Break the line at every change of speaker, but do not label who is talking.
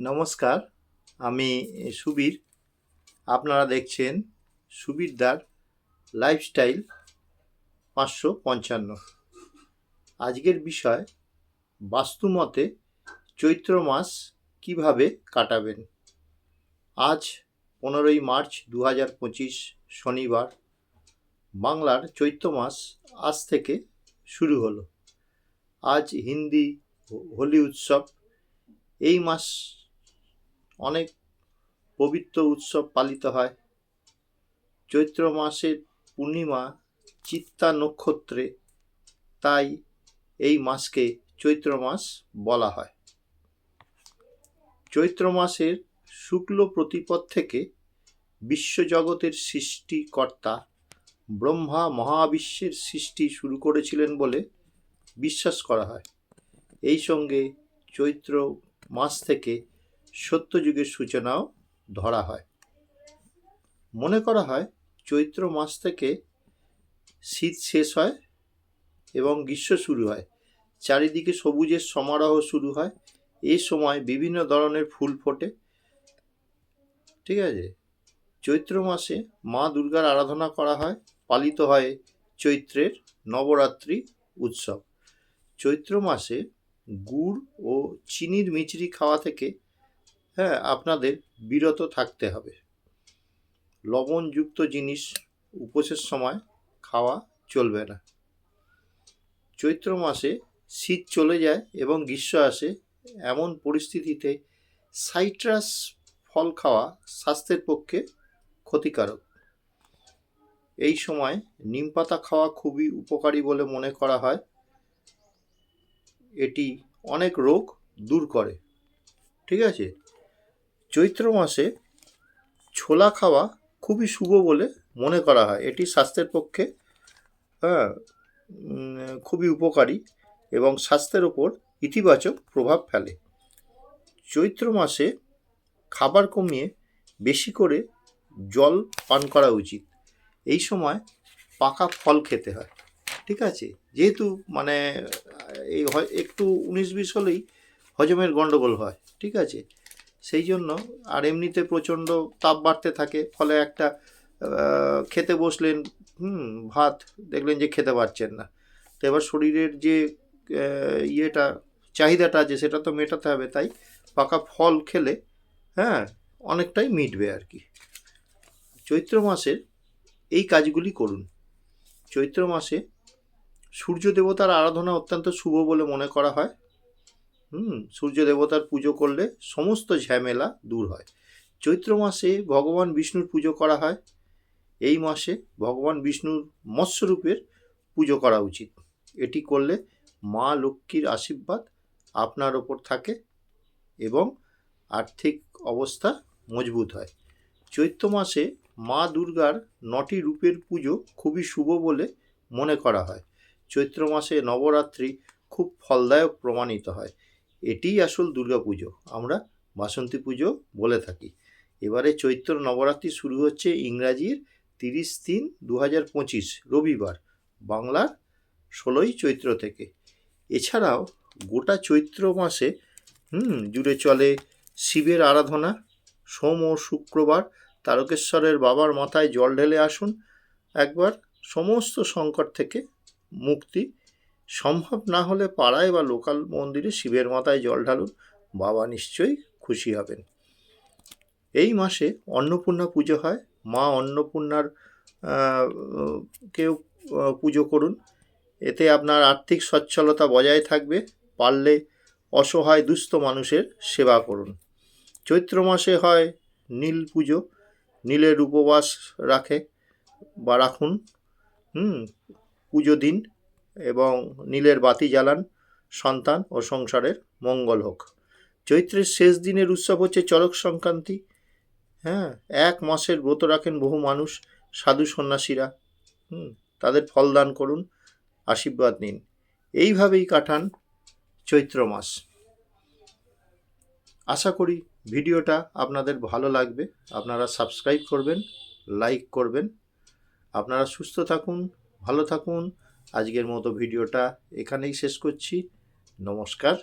নমস্কার, আমি সুবীর। আপনারা দেখছেন সুবীরদার লাইফস্টাইল পাঁচশো পঞ্চান্ন। আজকের বিষয়, বাস্তুমতে চৈত্র মাস কীভাবে কাটাবেন? আজ পনেরোই মার্চ দু হাজার পঁচিশ, শনিবার। বাংলার চৈত্র মাস আজ থেকে শুরু হলো। আজ হিন্দি হোলি উৎসব। এই মাস অনেক পবিত্র উৎসব পালিত হয়। চৈত্র মাসের পূর্ণিমা চিত্তা নক্ষত্রে, তাই এই মাসকে চৈত্র মাস বলা হয়। চৈত্র মাসের শুক্ল প্রতিপদ থেকে বিশ্বজগতের সৃষ্টিকর্তা ব্রহ্মা মহাবিশ্বের সৃষ্টি শুরু করেছিলেন বলে বিশ্বাস করা হয়। এই সঙ্গে চৈত্র মাস থেকে সত্যযুগের সূচনাও ধরা হয়। মনে করা হয়, চৈত্র মাস থেকে শীত শেষ হয় এবং গ্রীষ্ম শুরু হয়। চারিদিকে সবুজের সমারোহ শুরু হয়। এই সময় বিভিন্ন ধরনের ফুল ফোটে। ঠিক আছে? চৈত্র মাসে মা দুর্গার আরাধনা করা হয়। পালিত হয় চৈত্রের নবরাত্রি উৎসব। চৈত্র মাসে গুড় ও চিনির মিচড়ি খাওয়া থেকে হ্যাঁ আপনাদের বিরত থাকতে হবে। লবণযুক্ত জিনিস উপোসের সময় খাওয়া চলবে না। চৈত্র মাসে শীত চলে যায় এবং গ্রীষ্ম আসে, এমন পরিস্থিতিতে সাইট্রাস ফল খাওয়া স্বাস্থ্যের পক্ষে ক্ষতিকারক। এই সময় নিম পাতা খাওয়া খুবই উপকারী বলে মনে করা হয়। এটি অনেক রোগ দূর করে। ঠিক আছে? চৈত্র মাসে ছোলা খাওয়া খুবই শুভ বলে মনে করা হয়। এটি স্বাস্থ্যের পক্ষে হ্যাঁ খুবই উপকারী এবং স্বাস্থ্যের ওপর ইতিবাচক প্রভাব ফেলে। চৈত্র মাসে খাবার কমিয়ে বেশি করে জল পান করা উচিত। এই সময় পাকা ফল খেতে হয়। ঠিক আছে? যেহেতু মানে এই একটু উনিশ বিশ হলেই হজমের গণ্ডগোল হয়। ঠিক আছে? সেই জন্য আর এমনিতে প্রচণ্ড তাপ বাড়তে থাকে, ফলে একটা খেতে বসলেন, হুম, ভাত, দেখলেন যে খেতে পারছেন না। তো এবার শরীরের যে ইয়েটা, চাহিদাটা আছে সেটা তো মেটাতে হবে, তাই পাকা ফল খেলে হ্যাঁ অনেকটাই মিটবে আর কি। চৈত্র মাসের এই কাজগুলি করুন। চৈত্র মাসে সূর্য দেবতার আরাধনা অত্যন্ত শুভ বলে মনে করা হয়। হুম, সূর্য দেবতার পুজো করলে সমস্ত ঝামেলা দূর হয়। চৈত্র মাসে ভগবান বিষ্ণুর পুজো করা হয়। এই মাসে ভগবান বিষ্ণুর মৎস্যরূপের পুজো করা উচিত। এটি করলে মা লক্ষ্মীর আশীর্বাদ আপনার ওপর থাকে এবং আর্থিক অবস্থা মজবুত হয়। চৈত্র মাসে মা দুর্গার নটি রূপের পুজো খুবই শুভ বলে মনে করা হয়। চৈত্র মাসে নবরাত্রি খুব ফলদায়ক প্রমাণিত হয়। এটিই আসল দুর্গা পুজো আমরা বাসন্তী পুজো বলে থাকি। এবারে চৈত্র নবরাত্রি শুরু হচ্ছে ইংরাজির তিরিশ তিন দু হাজার পঁচিশ, রবিবার, বাংলার ষোলোই চৈত্র থেকে। এছাড়াও গোটা চৈত্র মাসে, হুম, জুড়ে চলে শিবের আরাধনা, সোম ও শুক্রবার, তারকেশ্বরের বাবার মাথায় জল ঢেলে আসুন, একবার সমস্ত সংকট থেকে মুক্তি সম্ভব না হলে পাড়ায় বা লোকাল মন্দিরে শিবের মাথায় জল ঢালুন, বাবা নিশ্চয়ই খুশি হবেন। এই মাসে অন্নপূর্ণা পুজো হয়, মা অন্নপূর্ণার কেউ পুজো করুন। এতে আপনার আর্থিক সচ্ছলতা বজায় থাকবে, পারলে অসহায় দুস্থ মানুষের সেবা করুন। চৈত্র মাসে হয় নীল পুজো, নীলের উপবাস রাখে বা রাখুন, হুম, পুজো দিন। এবং নীলের বাতি জ্বালান সন্তান ও সংসারের মঙ্গল হোক। চৈত্রের শেষ দিনের উৎসব হচ্ছে চরক সংক্রান্তি। হ্যাঁ এক মাসের ব্রত রাখেন বহু মানুষ, সাধু সন্ন্যাসীরা। হুম, তাদের ফলদান করুন, আশীর্বাদ নিন। এইভাবেই কাটান চৈত্র মাস। আশা করি ভিডিওটা আপনাদের ভালো লাগবে। আপনারা সাবস্ক্রাইব করবেন, লাইক করবেন। আপনারা সুস্থ থাকুন, ভালো থাকুন। আজকের মতো ভিডিওটা এখানেই শেষ করছি। নমস্কার।